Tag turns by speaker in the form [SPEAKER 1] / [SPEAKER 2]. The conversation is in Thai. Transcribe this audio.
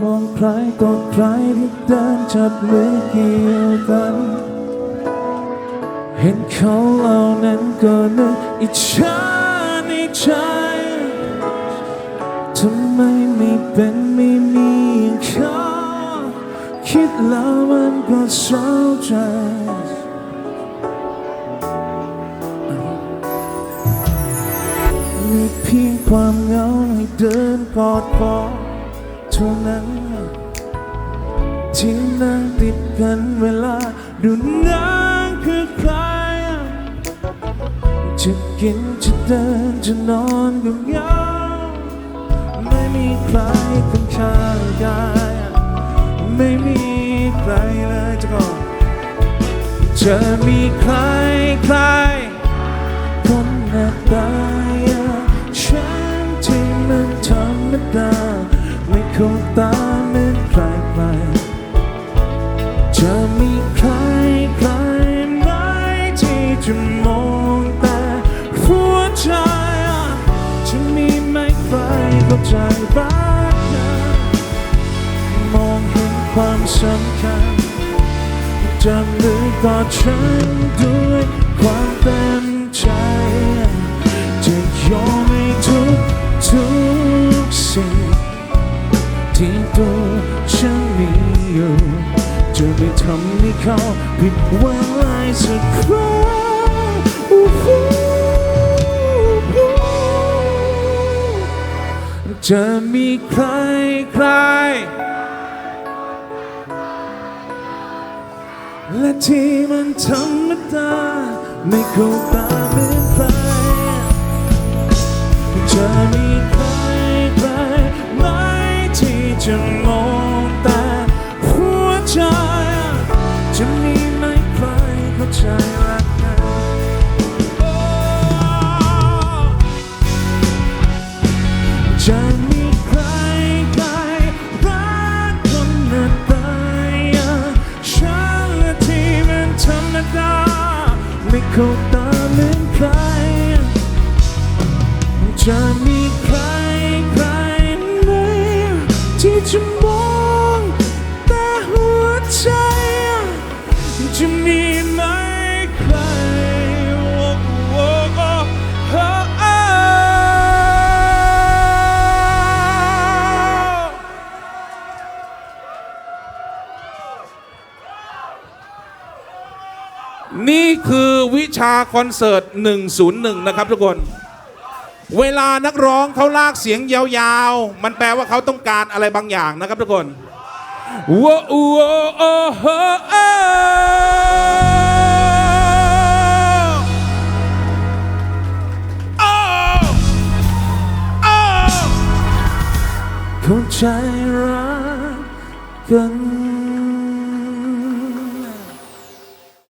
[SPEAKER 1] มองใครก็ใครที่เดินจับมือเกี่ยวกัน เห็นเขาเหล่านั้นก็นึกอิจฉาในใจทำไมไม่เป็นไม่มีอย่างเขาคิดแล้วมันก็เศร้าใจมีเพียงความเหงาให้เดินกอดกอด เท่านั้น ที่นั่งติดกันเวลาดูหนังคือใครจะกินจะเดินจะนอนก็เหงาไม่มีใครเป็นข้างกายไม่มีใครเลยจะก็จะมีใครใครคนหน้าตา เข้าใจรักกันมองเห็นความสำคัญจับมือกอดฉันด้วยความเต็มใจ จะยอมให้ทุกทุกสิ่งที่ตัวฉันมีอยู่จะไม่ทำให้เขาผิดหวังเลยสักครั้ง จะมีใครใคร และที่มันธรรมดาไม่เข้าตาเหมือนใคร จะมีใครใครไหมที่จะมองแต่หัวใจ จะมีไหมใครเข้าใจรักกันจะ ไม่เข้าตาเหมือนใคร จะมีใครใครไหมที่จะมอง
[SPEAKER 2] นี่คือวิชาคอนเสิร์ต 101 นะครับทุกคน เวลานักร้องเขาลากเสียงยาวๆ มันแปลว่าเขาต้องการอะไรบางอย่างนะครับทุกคนว้าวโอ้โอ้โอ้โอ้โอ้โอ้
[SPEAKER 1] เข้าใจรักกัน